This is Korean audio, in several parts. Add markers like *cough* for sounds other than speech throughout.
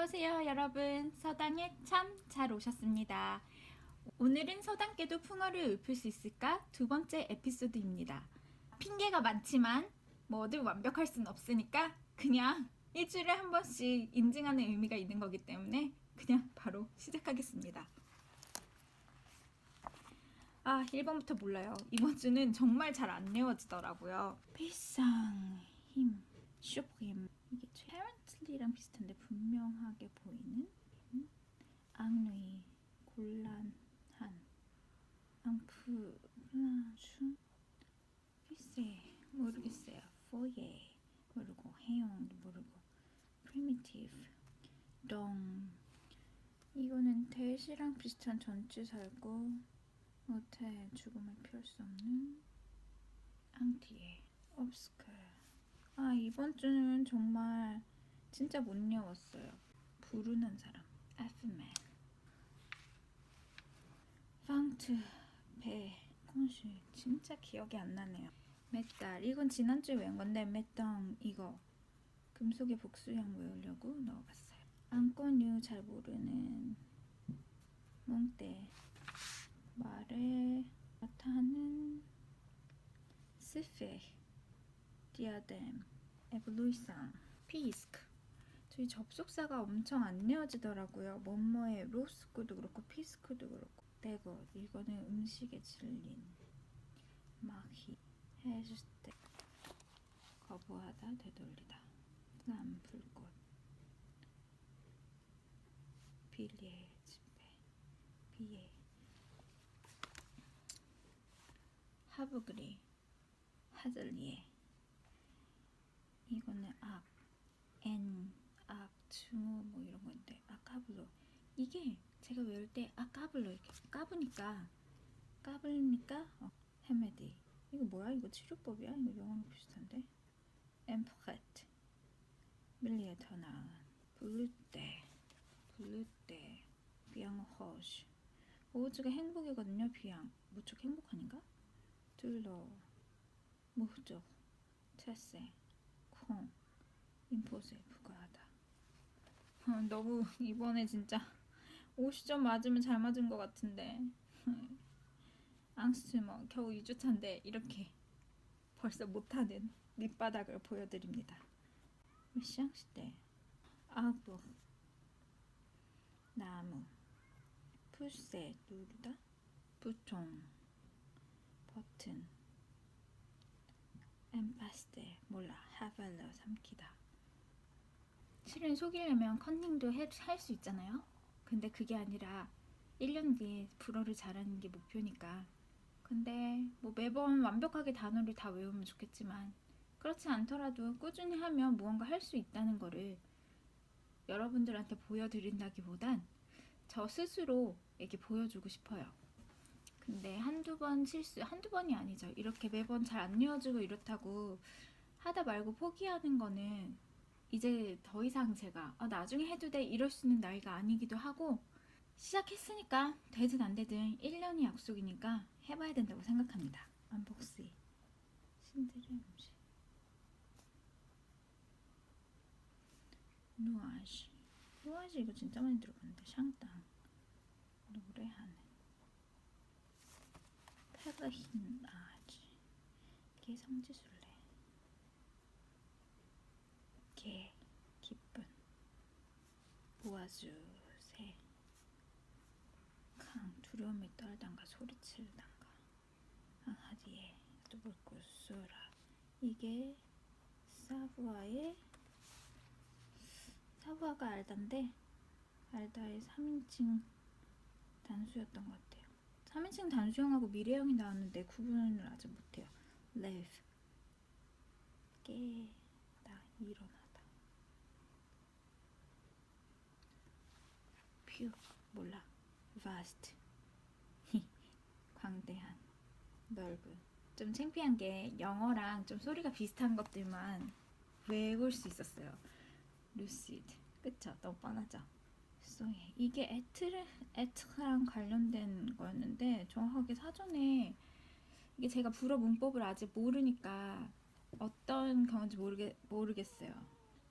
어서오세요, 여러분. 서당에 참 잘 오셨습니다. 오늘은 서당께도 풍어를 읊을 수 있을까? 두 번째 에피소드입니다. 핑계가 많지만 뭐든 완벽할 순 없으니까 그냥 일주일에 한 번씩 인증하는 의미가 있는 거기 때문에 그냥 바로 시작하겠습니다. 아, 1번부터 몰라요. 이번 주는 정말 잘안 내워지더라고요. 필상 힘, 슈프림. 이게 apparently랑 비슷한데 분명하게 보이는 음? 앙누이, 곤란한, 앙프라주, 글쎄 모르겠어요. 포예 모르고 해용도 모르고 primitive, 동 이거는 대시랑 비슷한 전치사고 못해 죽음을 피할 수 없는 앙티에 obscure 아 이번 주는 정말 진짜 못 외웠어요. 부르는 사람. Fman. 팡트 배. 콘슈 진짜 기억이 안 나네요. 메탈 이건 지난주에 외운 건데 메땅 이거. 금속의 복수형 외우려고 넣어봤어요. 안건유 잘 모르는 몽떼 말에 나타나는 스페 디아뎀 에블루이상 피스크 저희 접속사가 엄청 안 내어지더라고요. 뭐뭐의 로스코도 그렇고 피스크도 그렇고. 대거 이거는 음식에 질린 마히 해주스테 거부하다 되돌리다. 플람 불꽃. 빌리의 집회 비에 하브그리 하들리에. 이거는 악, 엔, 악, 증오 뭐 이런 건데 아까블로 이게 제가 외울 때 아까블로 이렇게 까부니까 까불니까 어, 헤메디. 이거 뭐야? 이거 치료법이야? 이거 영어로 비슷한데? 엠프레트. 밀리에 더 나은 블루때 블루때 비앙호시 오즈가 행복이거든요 비앙. 무척 행복하닌가? 둘러. 무적. 채세 콩. 인포세 부가하다. 어, 너무 *laughs* 이번에 진짜 50점 맞으면 잘 맞은 것 같은데. 앙스트머 겨우 2주차인데 이렇게 벌써 못하는 밑바닥을 보여드립니다. 시앙시대 아부 나무. 풀세 누르다. 부총. 버튼. 엠파스테 몰라. 하발러 삼키다 실은 속이려면 컨닝도 할 수 있잖아요 근데 그게 아니라 1년 뒤에 불어를 잘하는 게 목표니까 근데 뭐 매번 완벽하게 단어를 다 외우면 좋겠지만 그렇지 않더라도 꾸준히 하면 무언가 할 수 있다는 거를 여러분들한테 보여드린다기보단 저 스스로에게 보여주고 싶어요. 근데 한두 번 실수, 한두 번이 아니죠. 이렇게 매번 잘 안 이어지고 이렇다고 하다 말고 포기하는 거는 이제 더 이상 제가 아, 나중에 해도 돼 이럴 수 있는 나이가 아니기도 하고 시작했으니까 되든 안 되든 1년이 약속이니까 해봐야 된다고 생각합니다. 안복시 신들의 음식. 누아시. 누아시 이거 진짜 많이 들어봤는데 샹땅. 노래하는 페르힌 아지. 개 성지순례 개 기쁜. 모아주 새강 두려움에 떨단가 소리치르단가. 항하디에 뚜불고 수라 이게 사부아의 사부아가 알다인데 알다의 3인칭 단수였던 것 같아요. 3인칭 단수형하고 미래형이 나왔는데 구분을 아직 못해요. Live. 깨다 일어나 다퓨 몰라. Vast. *laughs* 광대한. 넓은. 좀 창피한 게 영어랑 좀 소리가 비슷한 것들만 외울 수 있었어요. Lucid. 그쵸? 너무 뻔하죠? 소예 이게 에트르 에트랑 관련된 거였는데 정확하게 사전에 이게 제가 불어 문법을 아직 모르니까 어떤 경우인지 모르겠 모르겠어요.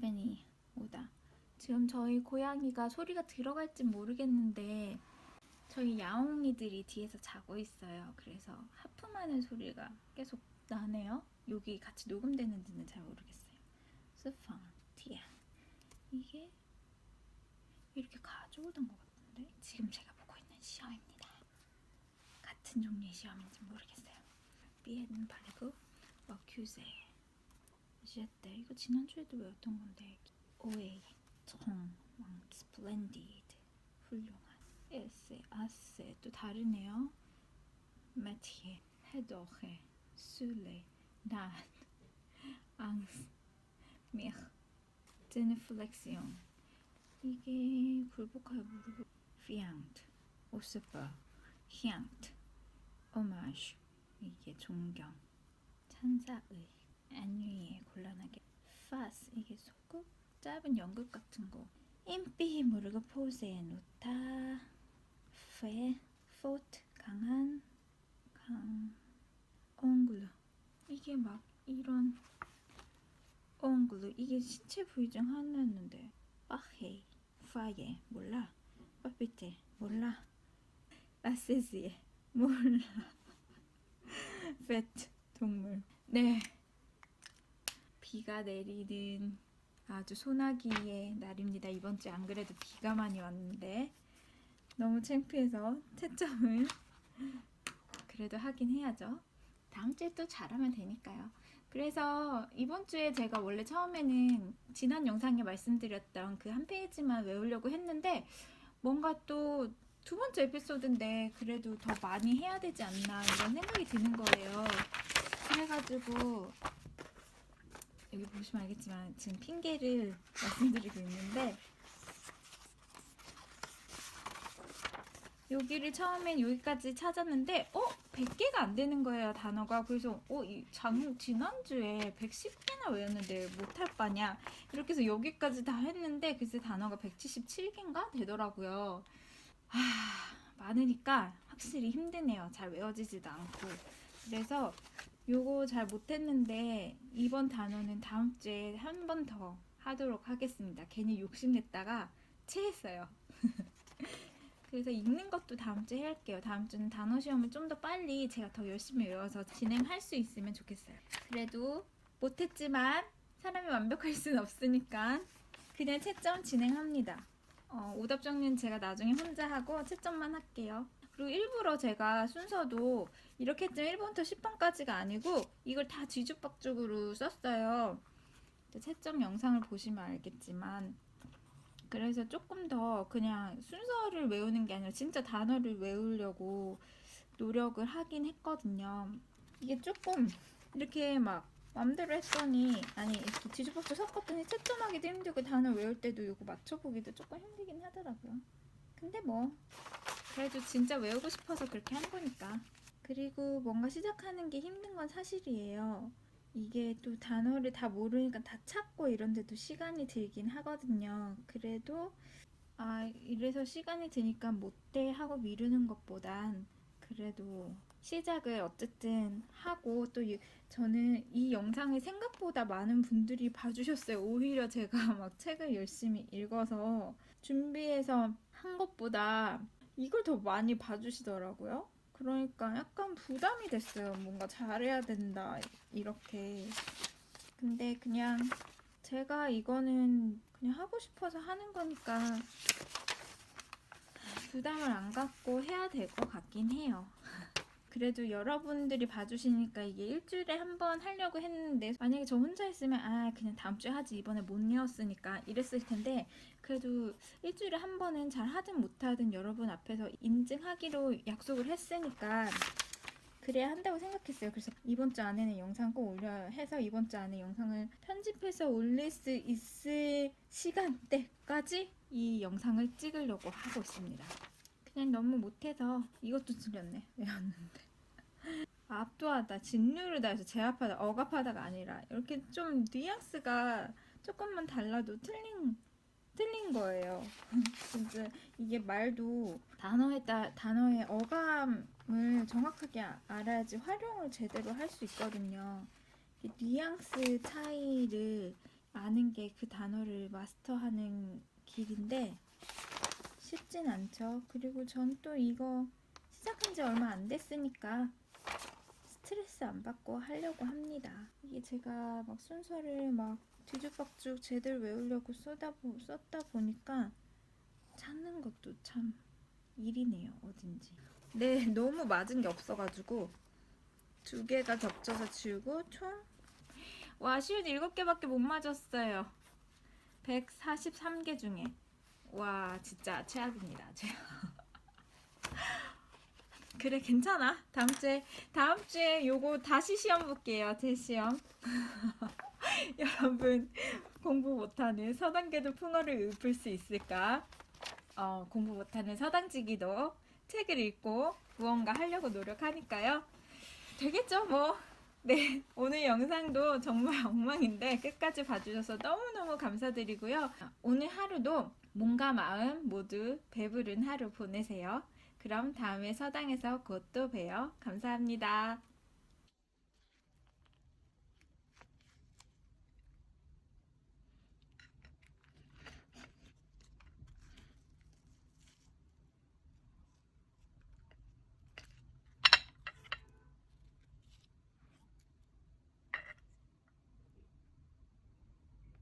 베니 오다 지금 저희 고양이가 소리가 들어갈진 모르겠는데 저희 야옹이들이 뒤에서 자고 있어요. 그래서 하품하는 소리가 계속 나네요. 여기 같이 녹음되는지는 잘 모르겠어요. 스팡 티야 이게 이렇게 가져오던 것 같은데 지금 제가 보고 있는 시험입니다. 같은 종류의 시험인지 모르겠어요. 삐에는 바르고 어큐제 제때 이거 지난주에도 외웠던 건데 오에 이청왕 스플렌디드 훌륭한 에세 아세. 또 다르네요. 메티에 헤도헤 술레 난 앙스 미흐 제네플렉시온 이게 굴복하여 모르고 피앙트 오스파 히앙트 오마주 이게 존경. 찬사의 안유이에 곤란하게. 파스 이게 소극 짧은 연극 같은 거. 임삐 모르고 포즈에 놓다. 페 포트 강한 강 옹글루. 이게 막 이런 옹글루. 이게 신체 부위 중 하나였는데. 빠헤이 파예 몰라. 빠삐테 몰라. 라세지에 몰라. *laughs* 페트 동물. 네. 비가 내리는 아주 소나기의 날입니다. 이번 주에 안 그래도 비가 많이 왔는데 너무 창피해서 채점을 *laughs* 그래도 하긴 해야죠. 다음 주에 또 잘하면 되니까요. 그래서 이번 주에 제가 원래 처음에는 지난 영상에 말씀드렸던 그 한 페이지만 외우려고 했는데 뭔가 또 두 번째 에피소드인데 그래도 더 많이 해야 되지 않나 이런 생각이 드는 거예요. 그래가지고 여기 보시면 알겠지만 지금 핑계를 *laughs* 말씀드리고 있는데 여기를 처음엔 여기까지 찾았는데 어? 100개가 안 되는 거예요 단어가 그래서 어? 이 장, 지난주에 110개나 외웠는데 못할 바냐 이렇게 해서 여기까지 다 했는데 글쎄 단어가 177개인가 되더라고요 하, 많으니까 확실히 힘드네요 잘 외워지지도 않고 그래서 요거 잘 못했는데 이번 단어는 다음 주에 한 번 더 하도록 하겠습니다. 괜히 욕심냈다가 체했어요. *laughs* 그래서 읽는 것도 다음 주에 할게요. 다음 주는 단어 시험을 좀 더 빨리 제가 더 열심히 외워서 진행할 수 있으면 좋겠어요. 그래도 못했지만 사람이 완벽할 수는 없으니까 그냥 채점 진행합니다. 어, 오답 정리는 제가 나중에 혼자 하고 채점만 할게요. 그리고 일부러 제가 순서도 이렇게 했지만 1번부터 10번까지가 아니고 이걸 다 뒤죽박죽으로 썼어요. 채점 영상을 보시면 알겠지만 그래서 조금 더 그냥 순서를 외우는 게 아니라 진짜 단어를 외우려고 노력을 하긴 했거든요. 이게 조금 이렇게 막 맘대로 했더니 아니 이렇게 뒤죽박죽 섞었더니 채점하기도 힘들고 단어 외울 때도 이거 맞춰보기도 조금 힘들긴 하더라고요. 근데 뭐 그래도 진짜 외우고 싶어서 그렇게 한 거니까. 그리고 뭔가 시작하는 게 힘든 건 사실이에요. 이게 또 단어를 다 모르니까 다 찾고 이런데도 시간이 들긴 하거든요. 그래도 아 이래서 시간이 드니까 못돼 하고 미루는 것보단 그래도 시작을 어쨌든 하고 또 이- 저는 이 영상을 생각보다 많은 분들이 봐주셨어요. 오히려 제가 *laughs* 막 책을 열심히 읽어서 준비해서 한 것보다 이걸 더 많이 봐주시더라고요. 그러니까 약간 부담이 됐어요. 뭔가 잘해야 된다, 이렇게. 근데 그냥 제가 이거는 그냥 하고 싶어서 하는 거니까 부담을 안 갖고 해야 될 것 같긴 해요. 그래도 여러분들이 봐주시니까 이게 일주일에 한 번 하려고 했는데 만약에 저 혼자 했으면 아 그냥 다음 주에 하지 이번에 못 외웠으니까 이랬을 텐데 그래도 일주일에 한 번은 잘 하든 못하든 여러분 앞에서 인증하기로 약속을 했으니까 그래야 한다고 생각했어요. 그래서 이번 주 안에는 영상 꼭 올려 해서 이번 주 안에 영상을 편집해서 올릴 수 있을 시간대까지 이 영상을 찍으려고 하고 있습니다. 그냥 너무 못해서 이것도 틀렸네. *laughs* 외웠는데. 압도하다, 진누르다 해서 제압하다, 억압하다가 아니라 이렇게 좀 뉘앙스가 조금만 달라도 틀린 틀린 거예요. *laughs* 진짜 이게 말도 단어에 따 단어의 어감을 정확하게 아- 알아야지 활용을 제대로 할 수 있거든요. 이 뉘앙스 차이를 아는 게 그 단어를 마스터하는 길인데 쉽진 않죠. 그리고 전 또 이거 시작한 지 얼마 안 됐으니까 스트레스 안 받고 하려고 합니다. 이게 제가 막 순서를 막 뒤죽박죽 제대로 외우려고 보, 썼다 보니까 찾는 것도 참 일이네요. 어딘지. 네, *laughs* 너무 맞은 게 없어가지고 두 개가 겹쳐서 지우고 총 와, 시옷 7개밖에 못 맞았어요. 143개 중에. 와, 진짜 최악입니다. 제가. *laughs* 그래, 괜찮아. 다음 주에, 다음 주에 요거 다시 시험 볼게요. 제 시험. *laughs* 여러분, 공부 못하는 서당계도 풍어를 읊을 수 있을까? 어, 공부 못하는 서당지기도 책을 읽고 무언가 하려고 노력하니까요. 되겠죠, 뭐. 네, 오늘 영상도 정말 엉망인데 끝까지 봐주셔서 너무너무 감사드리고요. 오늘 하루도 몸과 마음 모두 배부른 하루 보내세요. 그럼 다음에 서당에서 곧 또 봬요. 감사합니다.